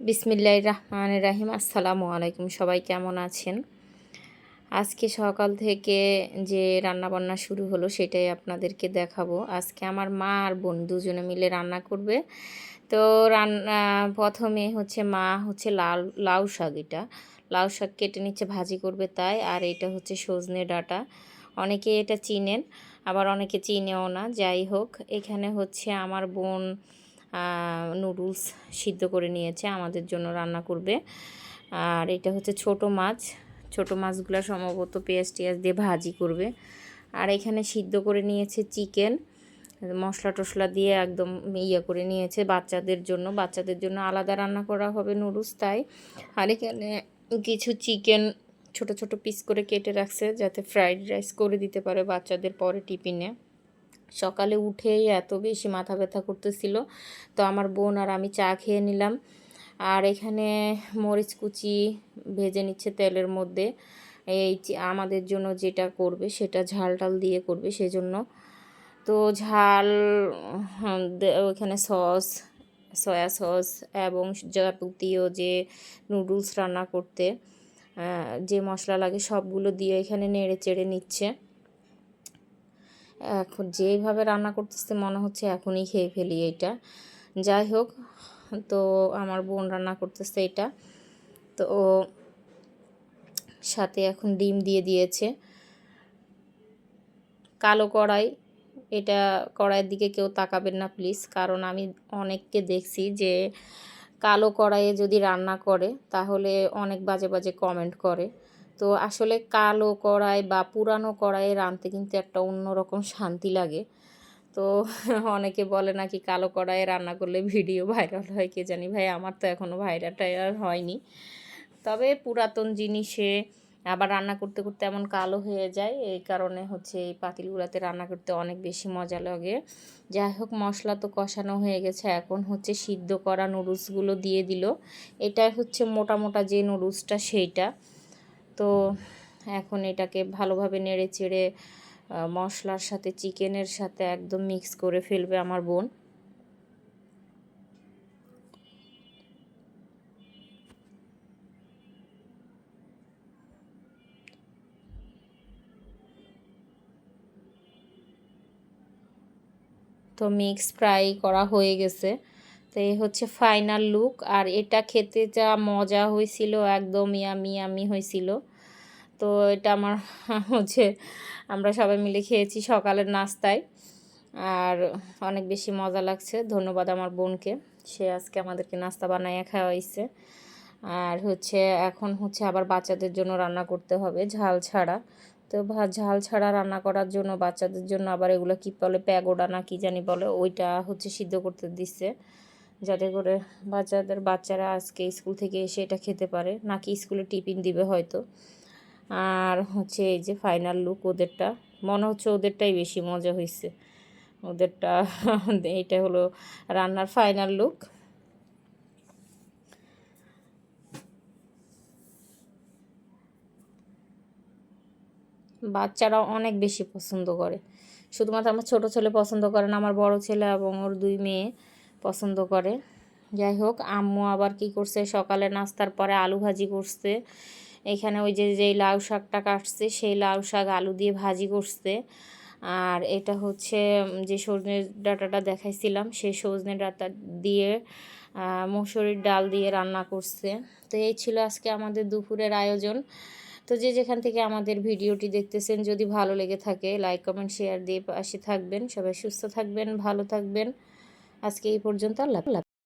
বিসমিল্লাহ রহমান রাহিম আসসালামু আলাইকুম, সবাই কেমন আছেন? আজকে সকাল থেকে যে রান্নাবান্না শুরু হলো সেটাই আপনাদেরকে দেখাবো। আজকে আমার মা আর বোন দুজনে মিলে রান্না করবে। তো রান্না প্রথমে হচ্ছে মা হচ্ছে লাল, লাউ শাক এটা। লাউ শাক কেটে নিচ্ছে, ভাজি করবে তাই। আর এটা হচ্ছে সজনে ডাটা। অনেকে এটা চিনেন, আবার অনেকে চিনেও না। যাই হোক, এখানে হচ্ছে আমার বোন নুডলস সিদ্ধ করে নিয়েছে, আমাদের জন্য রান্না করবে। আর এটা হচ্ছে ছোট মাছ। ছোট মাছগুলো সম্ভবত পেঁয়াজ টিয়াজ দিয়ে ভাজি করবে। আর এখানে সিদ্ধ করে নিয়েছে চিকেন মশলা টশলা দিয়ে একদম ইয়ে করে নিয়েছে বাচ্চাদের জন্য। বাচ্চাদের জন্য আলাদা রান্না করা হবে নুডলস তাই। আর এখানে কিছু চিকেন ছোট ছোট পিস করে কেটে রাখছে, যাতে ফ্রাইড রাইস করে দিতে পারে বাচ্চাদের পরে টিফিনে। সকালে উঠেই এত বেশি মাথা ব্যথা করতেছিল। তো আমার বোন আর আমি চা খেয়ে নিলাম। আর এখানে মরিচ কুচি ভেজে নিচ্ছে তেলের মধ্যে। এই আমাদের জন্য যেটা করবে সেটা ঝাল টাল দিয়ে করবে সেজন্য। তো ঝাল ওইখানে সস, সয়া সস এবং যাবতীয় যে নুডলস রান্না করতে যে মশলা লাগে সবগুলো দিয়ে এখানে নেড়ে চেড়ে নিচ্ছে। এখন যেইভাবে রান্না করতেছে মনে হচ্ছে এখনই খেয়ে ফেলি এটা যাই হোক, তো আমার বোন রান্না করতেছে এটা। তো সাথে এখন ডিম দিয়ে দিয়েছে। কালো কড়াই, এটা কড়াইয়ের দিকে কেউ তাকাবেন না প্লিজ, কারণ আমি অনেককে দেখছি যে কালো কড়াইয়ে যদি রান্না করে, তাহলে অনেক বাজে বাজে কমেন্ট করে। তো আসলে কালো কড়াই বা পুরানো কড়াইয়ে রাঁধতে কিন্তু একটা অন্যরকম শান্তি লাগে। তো অনেকে বলে নাকি কালো কড়াইয়ে রান্না করলে ভিডিও ভাইরাল হয়, কে জানি। ভাই, আমার তো এখনও ভাইরাল টাইরাল হয়নি। তবে পুরাতন জিনিসে আবার রান্না করতে করতে এমন কালো হয়ে যায়, এই কারণে হচ্ছে এই পাতিলগুলোতে রান্না করতে অনেক বেশি মজা লাগে। যাই হোক, মশলা তো কষানো হয়ে গেছে, এখন হচ্ছে সিদ্ধ করা নুডলসগুলো দিয়ে দিল। এটা হচ্ছে মোটা মোটা যে নুডলসটা, সেইটা। তো এখন এটাকে ভালোভাবে নেড়ে চেড়ে মশলার সাথে, চিকেনের সাথে একদম মিক্স করে ফেলবে আমার বোন। তো মিক্স ফ্রাই করা হয়ে গেছে। তো এই হচ্ছে ফাইনাল লুক আর এটা খেতে যা মজা হয়েছিল, একদম ইয়ামি ইয়ামি হয়েছিল। তো এটা আমার হচ্ছে, আমরা সবাই মিলে খেয়েছি সকালের নাস্তায়। আর অনেক বেশি মজা লাগছে। ধন্যবাদ আমার বোনকে। সে আজকে আমাদেরকে নাস্তা বানাইয়া খাওয়াইছে। আর হচ্ছে, এখন হচ্ছে আবার বাচ্চাদের জন্য রান্না করতে হবে, ঝাল ছাড়া। তো ঝাল ছাড়া রান্না করার জন্য বাচ্চাদের জন্য আবার এগুলো কী বলে, প্যাগোডা না কী জানি বলে, ওইটা হচ্ছে সিদ্ধ করতে দিচ্ছে। যাতে করে বাচ্চাদের, বাচ্চারা আজকে স্কুল থেকে এসে এটা খেতে পারে। নাকি স্কুলে টিফিন দিবে হয়তো। আর হচ্ছে এই যে ফাইনাল লুক ওদেরটা। মনে হচ্ছে ওদেরটাই বেশি মজা হয়েছে ওদেরটা, এইটা হলো রান্নার ফাইনাল লুক বাচ্চারা অনেক বেশি পছন্দ করে। শুধুমাত্র আমার ছোট ছেলে পছন্দ করে না, আমার বড় ছেলে এবং ওর দুই মেয়ে। পছন্দ করে। যাই হোক, আম্মু আবার কি করছে? সকালে নাস্তার পরে আলু ভাজি করছে। এখানে ওই যে, যেই লাউ শাকটা কাটছে, সেই লাউ শাক আলু দিয়ে ভাজি করছে। আর এটা হচ্ছে, যে সজনে ডাটাটা দেখাইছিলাম, সেই সজনে ডাটা দিয়ে মসুরির ডাল দিয়ে রান্না করছে। তো এই ছিল আজকে আমাদের দুপুরের আয়োজন। তো যে যেখান থেকে আমাদের ভিডিওটি দেখতেছেন, যদি ভালো লেগে থাকে, লাইক, কমেন্ট, শেয়ার দিয়ে পাশে থাকবেন। সবাই সুস্থ থাকবেন, ভালো থাকবেন। আজকে এই পর্যন্ত আল্লাহ